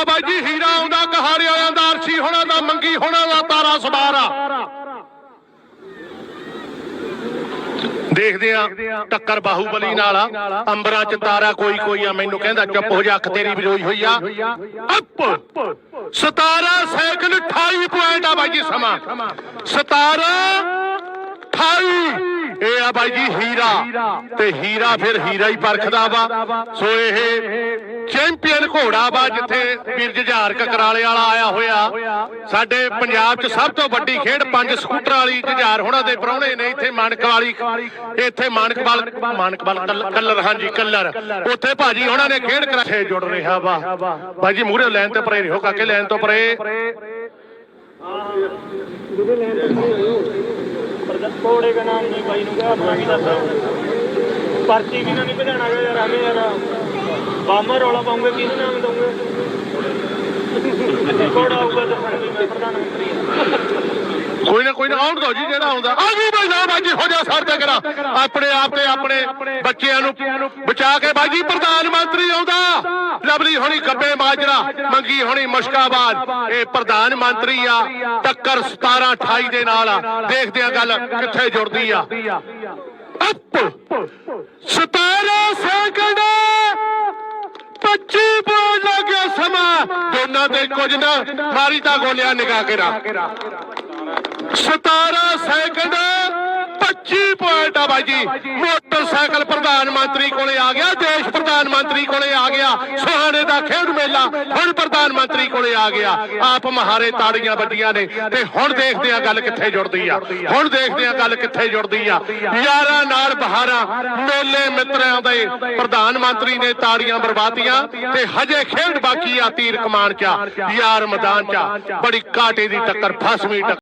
ਲਾ ਬਾਈ ਜੀ ਹੀਰਾ ਆਉਂਦਾ, ਕਹਾਰੇ ਵਾਲਿਆਂ ਦਾ ਅਰਸ਼ੀ ਹੋਣਾ ਦਾ, ਮੰਗੀ ਹੋਣਾ ਦਾ ਤਾਰਾ ਸਵਾਰਾ। ਦੇਖਦੇ ਆ ਟੱਕਰ ਬਾਹੂਬਲੀ ਨਾਲ ਅੰਬਰਾਂ ਚ ਤਾਰਾ ਕੋਈ ਕੋਈ ਆ, ਮੈਨੂੰ ਕਹਿੰਦਾ, ਚੁੱਪ ਹੋ ਜਾ, ਅੱਖ ਤੇਰੀ ਵੀ ਹੋਈ ਆ। ਅੱਪ! 17 ਸਾਈਕਲ 28 ਪੁਆਇੰਟ ਆ ਬਾਈ ਜੀ, ਸਮਾਂ। 17 28 ਇਹ ਆ ਬਾਈ ਜੀ ਹੀਰਾ। ਤੇ ਹੀਰਾ ਫਿਰ ਹੀਰਾ ਹੀ ਪਰਖਦਾ ਵਾ। ਸੋ ਇਹ ਚੈਂਪੀਅਨ ਘੋੜਾ ਵਾ ਜਿੱਥੇ ਵੀਰ ਜੁਝਾਰ ਕਕਰਾਲੇ ਵਾਲਾ ਆਇਆ ਹੋਇਆ। ਸਾਡੇ ਪੰਜਾਬ 'ਚ ਸਭ ਤੋਂ ਵੱਡੀ ਖੇਡ ਪੰਜ ਸਕੂਟਰ ਵਾਲੀ ਜੁਝਾਰ ਹੋਣਾ ਦੇ ਪ੍ਰਾਹੁਣੇ ਨੇ ਇੱਥੇ ਮਾਨਕ ਵਾਲੀ। ਇੱਥੇ ਮਾਨਕਵਾਲ ਮਾਨਕਵਾਲ ਕਲਰ, ਹਾਂਜੀ, ਕੱਲਰ। ਉੱਥੇ ਭਾਜੀ ਉਹਨਾਂ ਨੇ ਖੇਡ ਕਰਾਏ ਜੁੜ ਰਿਹਾ ਵਾ। ਬਾਈ ਮੂਹਰੇ ਲੈਣ ਤੇ ਪਰੇ ਰਹੋ, ਕਾਕੇ ਲੈਣ ਤੋਂ ਪਰੇ। ਕੋੜੇ ਦਾ ਨਾਮ ਨਹੀਂ ਬਾਈ ਨੂੰ ਕਿਹਾ ਆਪਣਾ ਕੀ ਦੱਸਦਾ ਪਰਚੀ ਵੀ ਨਾ ਨਹੀਂ ਭਜਾਣਾ ਯਾਰ ਐਵੇਂ ਯਾਰ ਬਾਮਾ ਰੌਲਾ ਪਾਉਂਗੇ, ਕਿਹਨੂੰ ਨਾਮ ਦਊਂਗੇ? ਕੋੜਾ ਆਊਗਾ ਤਾਂ ਮੈਂ ਪ੍ਰਧਾਨ ਮੰਤਰੀ ਕੋਈ ਨਾ ਕੋਈ ਨਾ ਆਉਣ ਦੋ ਜੀ, ਜਿਹੜਾ ਆਉਂਦਾ। ਆ ਗਈ ਬਾਈ ਨਾ ਬਾਜੀ, ਹੋ ਜਾ, ਸਰ ਕਰਾ ਆਪਣੇ ਆਪ ਤੇ ਆਪਣੇ ਬੱਚਿਆਂ ਨੂੰ ਬਚਾ ਕੇ ਬਾਜੀ, ਪ੍ਰਧਾਨ ਮੰਤਰੀ ਆਉਂਦਾ। ਲਵਲੀ ਹੋਣੀ ਗੱਬੇ ਮਾਜਰਾ ਮੰਗੀ ਹੋਣੀ, ਮੁਸ਼ਕਾਬਾਦ। ਇਹ ਪ੍ਰਧਾਨ ਮੰਤਰੀ ਆ, ਟੱਕਰ 17 28 ਦੇ ਨਾਲ ਆ। ਦੇਖਦੇ ਆ ਗੱਲ ਕਿੱਥੇ ਜੁੜਦੀ ਆ। ਅੱਪ! 17 ਸੈਕਿੰਡ। 25 ਬੋਲ ਲੱਗਿਆ ਸਮਾਂ। ਦੋਨਾਂ ਤੇ ਕੁਝ ਨਾ, ਮਾਰੀ ਤਾਂ ਗੋਲਿਆ ਨਿਗਾਹ ਕੇ ਰੱਖ। 17 ਸੈਕਿੰਡ। 25 ਪੁਆਇੰਟ ਆ ਬਾਈ ਜੀ। ਮੋਟਰਸਾਈਕਲ ਪ੍ਰਧਾਨ ਮੰਤਰੀ ਕੋਲੇ ਆ ਗਿਆ, ਦੇਸ਼ ਪ੍ਰਧਾਨ ਮੰਤਰੀ ਕੋਲੇ ਆ ਗਿਆ, ਸੁਹਾਣੇ ਦਾ ਖੇਡ ਮੇਲਾ ਹੁਣ ਪ੍ਰਧਾਨ ਮੰਤਰੀ ਕੋਲੇ ਆ ਗਿਆ। ਆਪ ਮਹਾਰੇ ਤਾੜੀਆਂ ਵੱਡੀਆਂ ਨੇ ਤੇ ਹੁਣ ਦੇਖਦੇ ਆ ਗੱਲ ਕਿੱਥੇ ਜੁੜਦੀ ਆ। ਹੁਣ ਦੇਖਦੇ ਆ ਗੱਲ ਕਿੱਥੇ ਜੁੜਦੀ ਆ। ਯਾਰਾਂ ਨਾਲ ਬਹਾਰਾਂ, ਮੇਲੇ ਮਿੱਤਰਾਂ ਦੇ ਪ੍ਰਧਾਨ ਮੰਤਰੀ ਨੇ ਤਾੜੀਆਂ ਬਰਬਾਦੀਆਂ ਤੇ ਹਜੇ ਖੇਡ ਬਾਕੀ ਆ ਤੀਰ ਕਮਾਨ ਚਾ। ਯਾਰ ਮੈਦਾਨ ਚਾ। ਬੜੀ ਕਾਟੇ ਦੀ ਟੱਕਰ, ਫਸਵੀਂ ਟੱਕਰ।